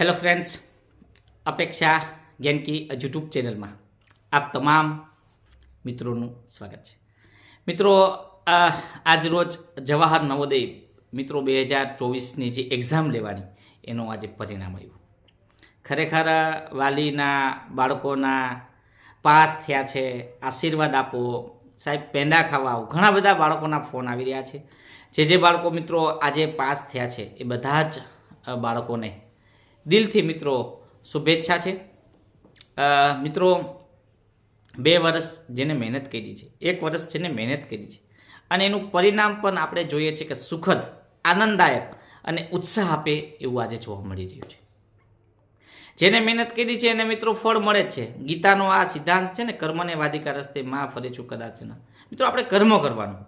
Hello friends અપેક્ષા Gyanki YouTube ચેનલમાં આપ તમામ મિત્રોનું સ્વાગત છે. મિત્રો આજરોજ આજ રોજ જવાહર નવોદય મિત્રો બે હજાર ચોવીસની જે એક્ઝામ લેવાની એનું આજે પરિણામ આવ્યું. ખરેખર વાલીના બાળકોના પાસ થયા છે, આશીર્વાદ આપો. સાહેબ, પેંડા ખાવા આવો. ઘણા બધા બાળકોના ફોન આવી રહ્યા છે. જે જે બાળકો મિત્રો આજે પાસ થયા છે, એ બધા જ બાળકોને દિલથી મિત્રો શુભેચ્છા છે. મિત્રો, બે વર્ષ જેને મહેનત કરી છે. એક વર્ષ જેને મહેનત કરી છે. અને એનું પરિણામ પણ આપણે જોઈએ છે કે સુખદ, આનંદદાયક અને ઉત્સાહ આપે એવું આજે જોવા મળી રહ્યું છે. જેને મહેનત કરી છે એને મિત્રો ફળ મળે જ છે. ગીતાનો આ સિદ્ધાંત છે ને કર્મને વાધિકા રસ્તે માં ફરે છું કદાચ મિત્રો, આપણે કર્મ કરવાનું.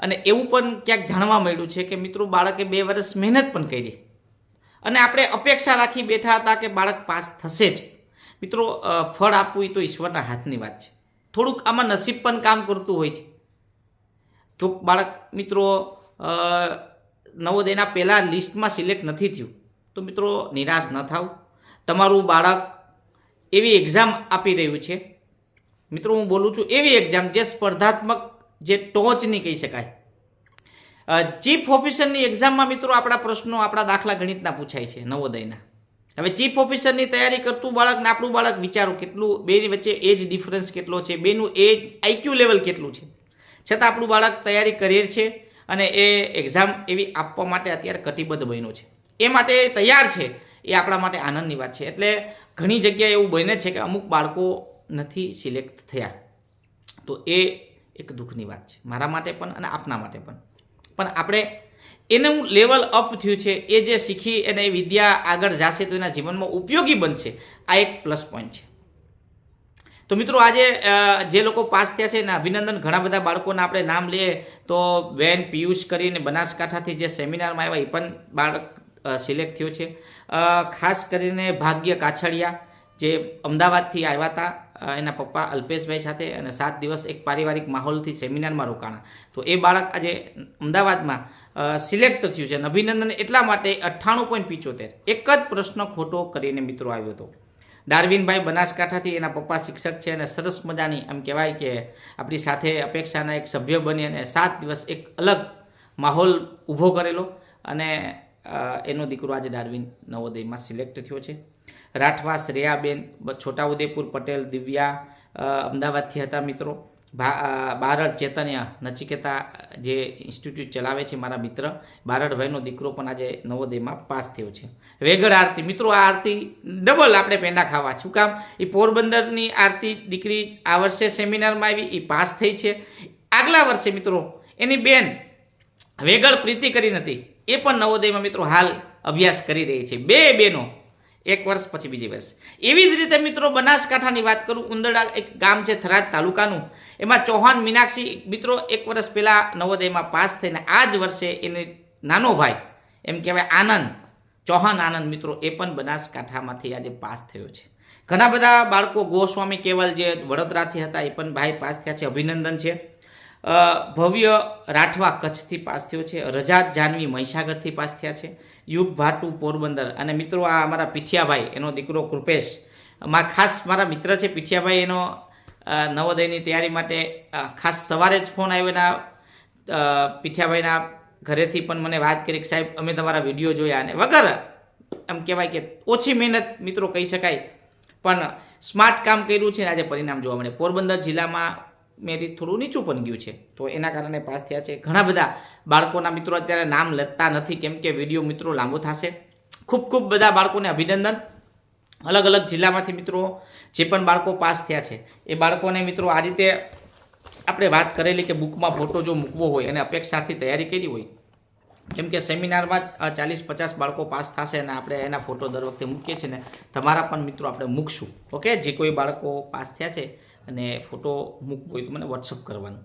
અને એવું પણ ક્યાંક જાણવા મળ્યું છે કે મિત્રો, બાળકે બે વર્ષ મહેનત પણ કરી. અને આપણે અપેક્ષા રાખી બેઠા હતા કે બાળક પાસ થશે જ. મિત્રો ફળ આપવું એ તો ઈશ્વરના હાથની વાત છે. થોડુંક આમાં નસીબ પણ કામ કરતું હોય છે. તો બાળક, મિત્રો નવોદયના પહેલાં લિસ્ટમાં સિલેક્ટ નથી થયું. તો મિત્રો, નિરાશ ન થાવ. તમારું બાળક એવી એક્ઝામ આપી રહ્યું છે. મિત્રો, હું બોલું છું, એવી એક્ઝામ જે સ્પર્ધાત્મક, જે ટોચની કહી શકાય. ચીફ ઓફિસરની એક્ઝામમાં મિત્રો આપણા પ્રશ્નો આપણા દાખલા ગણિતના પૂછાય છે નવોદયના. હવે ચીફ ઓફિસરની તૈયારી કરતું બાળક ને આપણું બાળક વિચારો કેટલું, બેની વચ્ચે એજ ડિફરન્સ કેટલો છે, બેનું એજ આઈક્યુ લેવલ કેટલું છે. છતાં આપણું બાળક તૈયારી કરીએ છે અને એ એક્ઝામ એવી આપવા માટે અત્યારે કટિબદ્ધ બન્યો છે. એ માટે તૈયાર છે, એ આપણા માટે આનંદની વાત છે. એટલે ઘણી જગ્યાએ એવું બને છે કે અમુક બાળકો નથી સિલેક્ટ થયા. તો એ એક દુઃખની વાત છે. મારા માટે પણ અને આપના માટે પણ. પણ આપણે એનું લેવલ અપ થયું છે, એ જે શીખી અને એ વિદ્યા આગળ જશે તો એના જીવનમાં ઉપયોગી બનશે, આ એક પ્લસ પોઈન્ટ છે. તો મિત્રો આજે જે લોકો પાસ થયા છે એના અભિનંદન. ઘણા બધા બાળકોના આપણે નામ લઈએ તો વેન, પિયુષ કરીને બનાસકાંઠાથી જે સેમિનારમાં આવ્યા, એ પણ બાળક સિલેક્ટ થયો છે. ખાસ કરીને ભાગ્ય કાછડિયા જે અમદાવાદથી આવ્યા હતા. એના પપ્પા અલ્પેશભાઈ સાથે અને સાત દિવસ એક પારિવારિક માહોલથી સેમિનારમાં રોકાણા. તો એ બાળક આજે અમદાવાદમાં સિલેક્ટ થયું છે અને અભિનંદન એટલા માટે અઠ્ઠાણું પોઈન્ટ પિચોતેર. એક જ પ્રશ્ન ખોટો કરીને મિત્રો આવ્યો હતો. ડાર્વિનભાઈ બનાસકાંઠાથી એના પપ્પા શિક્ષક છે અને સરસ મજાની એમ કહેવાય કે આપણી સાથે અપેક્ષાના એક સભ્ય બની અને સાત દિવસ એક અલગ માહોલ ઊભો કરેલો અને એનો દીકરો આજે ડાર્વિન નવોદયમાં સિલેક્ટ થયો છે. રાઠવા શ્રેયાબેન છોટાઉદેપુર પટેલ, દિવ્યા અમદાવાદથી હતા મિત્રો. બારડ, ચેતન્ય નચિકેતા જે ઇન્સ્ટિટ્યૂટ ચલાવે છે મારા મિત્ર બારડભાઈનો દીકરો પણ આજે નવોદયમાં પાસ થયો છે. વેગળ આરતી, મિત્રો, આ આરતી ડબલ આપણે પેંડા ખાવા. શું કામ? એ પોરબંદરની આરતી દીકરી આ વર્ષે સેમિનારમાં આવી એ પાસ થઈ છે. આગલા વર્ષે મિત્રો, એની બેન વેગળ પ્રીતિ કરી નથી. એ પણ નવોદયમાં મિત્રો હાલ અભ્યાસ કરી રહી છે. બે બેનો એક વર્ષ પછી બીજી વર્ષ. એવી જ રીતે મિત્રો બનાસકાંઠાની વાત કરું, ઉંદરડા એક ગામ છે થરાદ તાલુકાનું. એમાં ચૌહાણ મીનાક્ષી મિત્રો એક વર્ષ પહેલાં નવોદયમાં પાસ થઈને આ જ વર્ષે એને નાનો ભાઈ, એમ કહેવાય આનંદ, ચૌહાણ આનંદ મિત્રો એ પણ બનાસકાંઠામાંથી આજે પાસ થયો છે. ઘણા બધા બાળકો ગોસ્વામી કેવલ જે વડોદરાથી હતા એ પણ ભાઈ પાસ થયા છે, અભિનંદન છે. ભવ્ય રાઠવા કચ્છથી પાસ થયો છે રજાત જાનવી મહીસાગરથી પાસ થયા છે, યુગ ભાટુ પોરબંદર. અને મિત્રો, આ અમારા પીઠિયાભાઈ, એનો દીકરો કૃપેશ. માં ખાસ મારા મિત્ર છે, પીઠિયાભાઈ, એનો નવોદયની તૈયારી માટે ખાસ સવારે જ ફોન આવ્યો એના પીઠિયાભાઈના ઘરેથી પણ મને વાત કરી કે સાહેબ, અમે તમારા વીડિયો જોયા અને વગર, એમ કહેવાય કે ઓછી મહેનત, મિત્રો કહી શકાય. પણ સ્માર્ટ કામ કર્યું છે ને આજે પરિણામ જોવા મળે. પોરબંદર જિલ્લામાં મેરિટ થોડું નીચું પણ ગયું છે. તો એના કારણે પાસ થયા છે. ઘણા બધા બાળકોના મિત્રો અત્યારે નામ લખતા નથી, કેમ કે વીડિયો મિત્રો લાંબો થશે. ખૂબ ખૂબ બધા બાળકોને અભિનંદન. અલગ અલગ જિલ્લામાંથી મિત્રો જે પણ બાળકો પાસ થયા છે, એ બાળકોને મિત્રો આ રીતે આપણે વાત કરેલી કે બુકમાં ફોટો જો મૂકવો હોય અને અપેક્ષાથી તૈયારી કરી હોય, કેમ કે સેમિનારમાં ચાલીસ પચાસ બાળકો પાસ થશે અને આપણે એના ફોટો દર વખતે મૂકીએ છીએ ને તમારા પણ મિત્રો આપણે મૂકશું. ઓકે? જે કોઈ બાળકો પાસ થયા છે અને ફોટો મૂકવો હોય તો મને વોટ્સઅપ કરવાનું.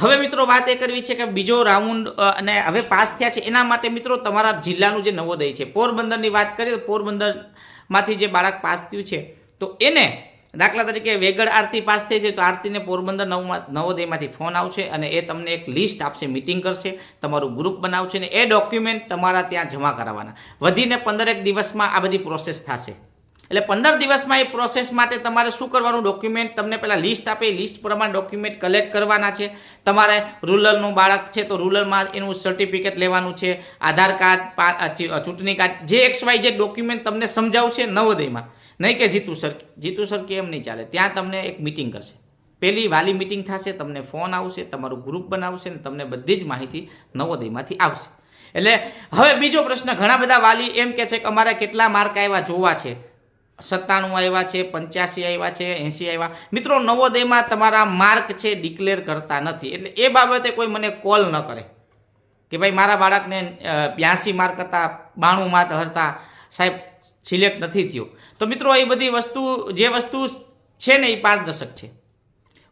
હવે મિત્રો વાત એ કરવી છે કે બીજો રાઉન્ડ અને હવે પાસ થયા છે, એના માટે મિત્રો તમારા જિલ્લાનું જે નવોદય છે, પોરબંદરની વાત કરીએ તો પોરબંદરમાંથી જે બાળક પાસ થયું છે, તો એને દાખલા તરીકે વેગડ આરતી પાસ થઈ જાય તો આરતીને પોરબંદર નવમાં, નવોદયમાંથી ફોન આવશે અને એ તમને એક લિસ્ટ આપશે મિટિંગ કરશે, તમારું ગ્રુપ બનાવશે ને એ ડોક્યુમેન્ટ તમારા ત્યાં જમા કરાવવાના. વધીને પંદરેક દિવસમાં આ બધી પ્રોસેસ થશે. એટલે પંદર દિવસમાં એ પ્રોસેસ માટે તમારે શું કરવાનું? ડોક્યુમેન્ટ તમને પહેલાં લિસ્ટ આપે. લિસ્ટ પ્રમાણે ડોક્યુમેન્ટ કલેક્ટ કરવાના છે. તમારે રૂરલનું બાળક છે તો રૂરલમાં એનું સર્ટિફિકેટ લેવાનું છે. આધાર કાર્ડ ચૂંટણી કાર્ડ, જે એક્સ વાય જે ડોક્યુમેન્ટ તમને સમજાવશે નવોદયમાં. નહીં કે જીતુ સર જીતુ સર એમ નહીં ચાલે. ત્યાં તમને એક મિટિંગ કરશે. પહેલી વાલી મિટિંગ થશે, તમને ફોન આવશે, તમારું ગ્રુપ બનાવશે ને તમને બધી જ માહિતી નવોદયમાંથી આવશે. એટલે હવે બીજો પ્રશ્ન. ઘણા બધા વાલી એમ કે છે કે અમારે કેટલા માર્ક આવ્યા જોવા છે. સત્તાણું આવ્યા છે, પંચ્યાસી આવ્યા છે, એંસી આવ્યા. મિત્રો, નવોદયમાં તમારા માર્ક છે ડિક્લેર કરતા નથી. એટલે એ બાબતે કોઈ મને કોલ ન કરે. કે ભાઈ, મારા બાળકને બ્યાસી માર્ક હતા, બાણું માર્ક હતા. સાહેબ સિલેક્ટ નથી થયો. તો મિત્રો, એ બધી વસ્તુ, જે વસ્તુ છે ને, એ પારદર્શક છે.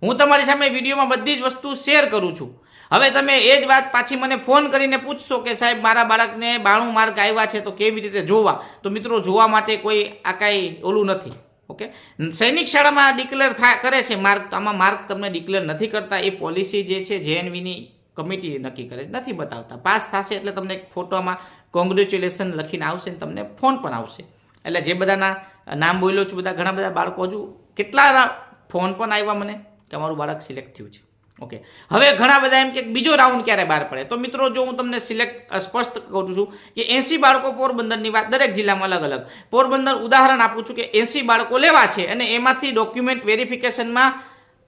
હું તમારી સામે વિડીયોમાં બધી જ વસ્તુ શેર કરું છું. હવે તમે એ જ વાત પાછી મને ફોન કરીને પૂછશો કે સાહેબ, મારા બાળકને બાણું માર્ક આવ્યા છે તો કેવી રીતે જોવા? તો મિત્રો, જોવા માટે કોઈ આ કાંઈ ઓલું નથી, ઓકે? સૈનિક શાળામાં ડિક્લેર કરે છે માર્ક આમાં માર્ક તમને ડિક્લેર નથી કરતા. એ પોલિસી જે છે જેએનવીની કમિટી નક્કી કરે છે. નથી બતાવતા. પાસ થશે એટલે તમને ફોટોમાં કોંગ્રેચ્યુલેશન લખીને આવશે તમને ફોન પણ આવશે. એટલે જે બધાના નામ બોલ્યો છું, બધા ઘણા બધા બાળકો હજુ કેટલા ફોન પણ આવ્યા મને કે અમારું બાળક સિલેક્ટ થયું છે. ઓકે હવે ઘણા બધા એમ કે બીજો રાઉન્ડ ક્યારે બહાર પડે? તો મિત્રો, જો હું તમને સિલેક્ટ સ્પષ્ટ કરું છું કે એસી બાળકો પોરબંદરની વાત દરેક જિલ્લામાં અલગ અલગ. પોરબંદર ઉદાહરણ આપું છું કે એસી બાળકો લેવા છે અને એમાંથી ડોક્યુમેન્ટ વેરિફિકેશનમાં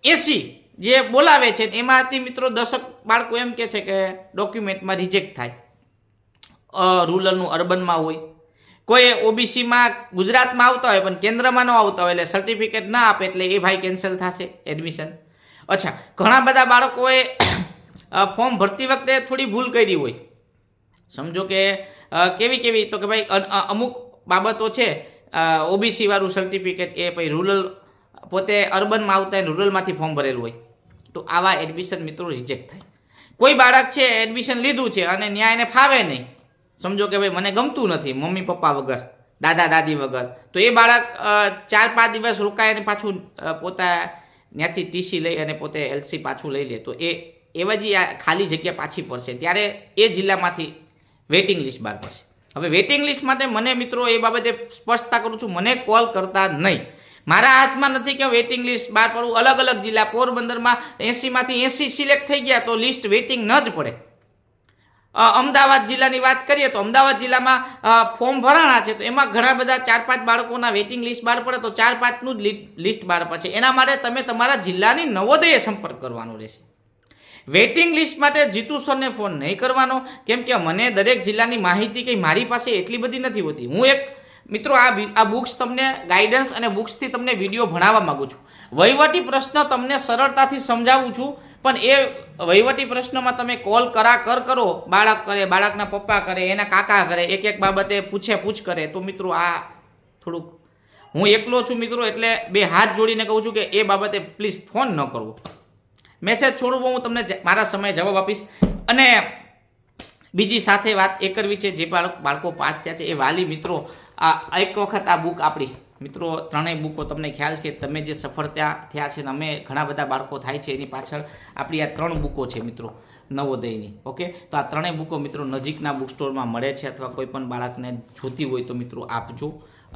એસી જે બોલાવે છે, એમાંથી મિત્રો દશક બાળકો એમ કે છે કે ડોક્યુમેન્ટમાં રિજેક્ટ થાય. રૂરલનું અર્બનમાં હોય. કોઈ ઓબીસીમાં ગુજરાતમાં આવતા હોય પણ કેન્દ્રમાં ન આવતા હોય એટલે સર્ટિફિકેટ ના આપે એટલે એ ભાઈ કેન્સલ થશે એડમિશન અચ્છા, ઘણા બધા બાળકોએ ફોર્મ ભરતી વખતે થોડી ભૂલ કરી હોય. સમજો કે કેવી કેવી, તો કે ભાઈ અમુક બાબતો છે ઓબીસી વાળું સર્ટિફિકેટ એ પછી રૂરલ પોતે અર્બનમાં આવતા હોય રૂરલમાંથી ફોર્મ ભરેલું હોય, તો આવા એડમિશન મિત્રો રિજેક્ટ થાય. કોઈ બાળક છે એડમિશન લીધું છે અને ન્યાય એને ફાવે નહીં. સમજો કે ભાઈ, મને ગમતું નથી, મમ્મી પપ્પા વગર, દાદા દાદી વગર. તો એ બાળક ચાર પાંચ દિવસ રોકાય અને પાછું પોતા ત્યાંથી ટીસી લઈ અને પોતે એલસી પાછું લઈ લે. તો એ, એવા જ આ ખાલી જગ્યા પાછી પડશે, ત્યારે એ જિલ્લામાંથી વેઇટિંગ લિસ્ટ બહાર પડશે. હવે વેઇટિંગ લિસ્ટ માટે મને મિત્રો એ બાબતે સ્પષ્ટતા કરું છું, મને કોલ કરતા નહીં. મારા હાથમાં નથી કે વેઇટિંગ લિસ્ટ બહાર પડવું. અલગ અલગ જિલ્લા પોરબંદરમાં એંસીમાંથી એંસી સિલેક્ટ થઈ ગયા તો લિસ્ટ વેઇટિંગ ન જ પડે. અમદાવાદ જિલ્લાની વાત કરીએ તો અમદાવાદ જિલ્લામાં ફોર્મ ભરાણા છે, તો એમાં ઘણા બધા ચાર પાંચ બાળકોના વેઇટિંગ લિસ્ટ બહાર પડે, તો ચાર પાંચનું જ લિસ્ટ બહાર પડશે એના માટે તમે તમારા જિલ્લાની નવોદયે સંપર્ક કરવાનો રહેશે. વેઇટિંગ લિસ્ટ માટે જીતુ સરને ફોન નહીં કરવાનો, કેમ કે મને દરેક જિલ્લાની માહિતી કંઈ મારી પાસે એટલી બધી નથી હોતી. હું એક, મિત્રો, આ આ બુક્સ તમને ગાઈડન્સ અને બુક્સથી તમને વીડિયો ભણાવવા માગું છું. વહીવટી પ્રશ્ન તમને સરળતાથી સમજાવું છું. પણ એ વહીવટી પ્રશ્નમાં તમે કોલ કરા, કર, કરો. બાળક કરે, બાળકના પપ્પા કરે, એના કાકા કરે, એક એક બાબતે પૂછે, પૂછ કરે. તો મિત્રો આ થોડુંક હું એકલો છું મિત્રો, એટલે બે હાથ જોડીને કહું છું કે એ બાબતે પ્લીઝ ફોન ન કરવો. મેસેજ છોડવો, હું તમને મારા સમયે જવાબ આપીશ. અને બીજી સાથે વાત એ કરવી છે, જે બાળક બાળકો પાસ થયા છે, એ વાલી મિત્રો, આ એક વખત આ બુક આપણી મિત્રો, ત્રણેય બુકો તમને ખ્યાલ છે કે તમે જે સફળતા થયા છે ને અમે ઘણા બધા બાળકો થાય છે, એની પાછળ આપણી આ ત્રણ બુકો છે મિત્રો, નવોદયની, ઓકે? તો આ ત્રણેય બુકો મિત્રો નજીકના બુક સ્ટોરમાં મળે છે અથવા કોઈ પણ બાળકને જોતી હોય તો મિત્રો આપજો,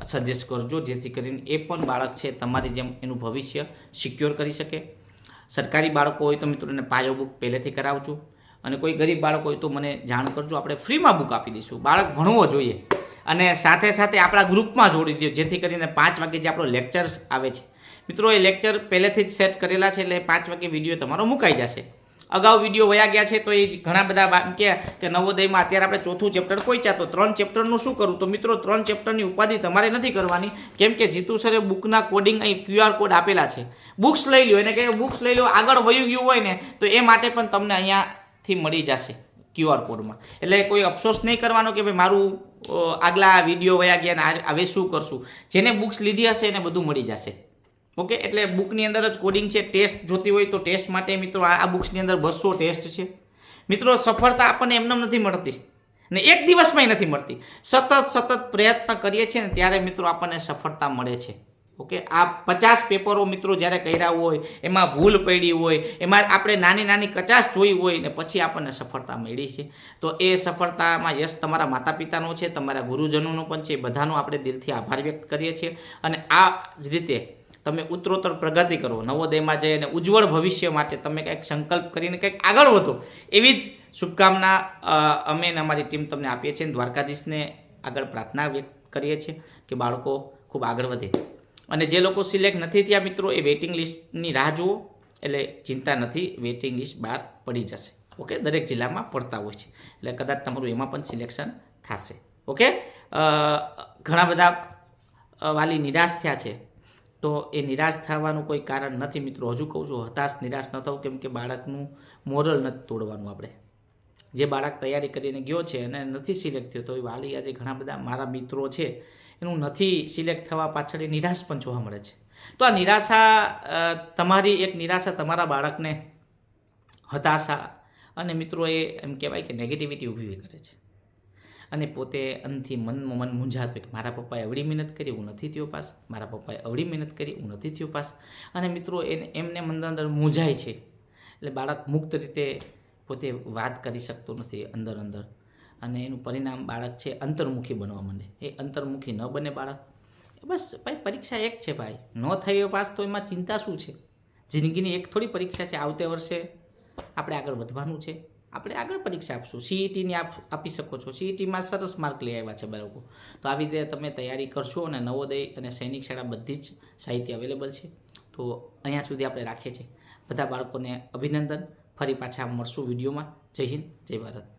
સજેસ્ટ કરજો, જેથી કરીને એ પણ બાળક છે તમારી જેમ એનું ભવિષ્ય સિક્યોર કરી શકે. સરકારી બાળકો હોય તો મિત્રો એને પાયો બુક પહેલેથી કરાવજો અને કોઈ ગરીબ બાળક હોય તો મને જાણ કરજો, આપણે ફ્રીમાં બુક આપી દઈશું. બાળક ભણવો જોઈએ. અને સાથે સાથે આપણા ગ્રુપમાં જોડી દો જેથી કરીને પાંચ વાગે જે આપણો લેક્ચર્સ આવે છે. મિત્રો, એ લેક્ચર પહેલેથી જ સેટ કરેલા છે એટલે પાંચ વાગે વીડિયો તમારો મુકાઈ જશે. અગાઉ વીડિયો વયા ગયા છે તો એ ઘણા બધા કે કે નવોદયમાં અત્યારે આપણે ચોથું ચેપ્ટર કોઈ તો ત્રણ ચેપ્ટરનું શું કરું? તો મિત્રો, ત્રણ ચેપ્ટરની ઉપાધિ તમારે નથી કરવાની. કેમ કે જીતુ સરે બુકના કોડિંગ અહીં ક્યુઆર કોડ આપેલા છે. બુક્સ લઈ લ્યો, એને કે બુક્સ લઈ લો આગળ વયું ગયું હોય ને, તો એ માટે પણ તમને અહીંયાથી મળી જશે ક્યુઆર કોડમાં એટલે કોઈ અફસોસ નહીં કરવાનો કે ભાઈ મારું આગલા વીડિયો વયા ગયા ને હવે શું કરશું? જેને બુક્સ લીધી હશે એને બધું મળી જશે. ઓકે? એટલે બુકની અંદર જ કોડિંગ છે ટેસ્ટ જોતી હોય તો ટેસ્ટ માટે મિત્રો આ બુક્સની અંદર બસો ટેસ્ટ છે. મિત્રો, સફળતા આપણને એમને નથી મળતી. ને એક દિવસમાંય નથી મળતી. સતત સતત પ્રયત્ન કરીએ છીએ ને ત્યારે મિત્રો આપણને સફળતા મળે છે. ઓકે? આ પચાસ પેપરો મિત્રો જ્યારે કર્યા હોય, એમાં ભૂલ પડી હોય, એમાં આપણે નાની નાની કચાશ જોઈ હોય ને પછી આપણને સફળતા મળી છે. તો એ સફળતામાં યશ તમારા માતા પિતાનો છે, તમારા ગુરુજનોનો પણ છે. બધાનો આપણે દિલથી આભાર વ્યક્ત કરીએ છીએ. અને આ જ રીતે તમે ઉત્તરોત્તર પ્રગતિ કરો, નવોદયમાં જઈ અને ઉજ્જવળ ભવિષ્ય માટે તમે કંઈક સંકલ્પ કરીને કંઈક આગળ વધો. એવી જ શુભકામના અમે અને અમારી ટીમ તમને આપીએ છીએ દ્વારકાધીશને આગળ પ્રાર્થના વ્યક્ત કરીએ છીએ કે બાળકો ખૂબ આગળ વધે. અને જે લોકો સિલેક્ટ નથી થયા મિત્રો, એ વેઇટિંગ લિસ્ટની રાહ જુઓ. એટલે ચિંતા નથી વેઇટિંગ લિસ્ટ બહાર પડી જશે. ઓકે? દરેક જિલ્લામાં પડતા હોય છે. એટલે કદાચ તમારું એમાં પણ સિલેક્શન થશે. ઓકે? ઘણા બધા વાલી નિરાશ થયા છે. તો એ નિરાશ થવાનું કોઈ કારણ નથી મિત્રો. હજુ કહું છું, હતાશ, નિરાશ ન થવું, કેમ કે બાળકનું મોરલ નથી તોડવાનું આપણે. જે બાળક તૈયારી કરીને ગયો છે અને નથી સિલેક્ટ થયો, તો એ વાલી આજે ઘણા બધા મારા મિત્રો છે એનું નથી સિલેક્ટ થવા પાછળ એ નિરાશ પણ જોવા મળે છે. તો આ નિરાશા તમારી એક નિરાશા તમારા બાળકને હતાશા અને મિત્રો એ એમ કહેવાય કે નેગેટિવિટી ઊભી કરે છે. અને પોતે અંતથી મનમાં મન મૂંઝાતું કે મારા પપ્પાએ અવળી મહેનત કરી, હું નથી થયો પાસ. મારા પપ્પાએ અવળી મહેનત કરી, હું નથી થયો પાસ. અને મિત્રો એને એમને અંદર અંદર મૂંઝાય છે. એટલે બાળક મુક્ત રીતે પોતે વાત કરી શકતો નથી અંદર અંદર અને એનું પરિણામ બાળક છે અંતર્મુખી બનવા માંડે. એ અંતર્મુખી ન બને બાળક? બસ ભાઈ પરીક્ષા એક છે ભાઈ. ન થયો પાસ તો એમાં ચિંતા શું છે? જિંદગીની એક થોડી પરીક્ષા છે આવતે વર્ષે. આપણે આગળ વધવાનું છે. આપણે આગળ પરીક્ષા આપશું. સીઈટીની આપ આપી શકો છો. સીઈટીમાં સરસ માર્ક લઈ આવ્યા છે બાળકો. તો આવી રીતે તમે તૈયારી કરશો અને નવોદય અને સૈનિક શાળા બધી જ સાહિત્ય અવેલેબલ છે. તો અહીંયા સુધી આપણે રાખીએ છીએ. બધા બાળકોને અભિનંદન. ફરી પાછા મળશું વિડીયોમાં. જય હિન્દ, જય ભારત.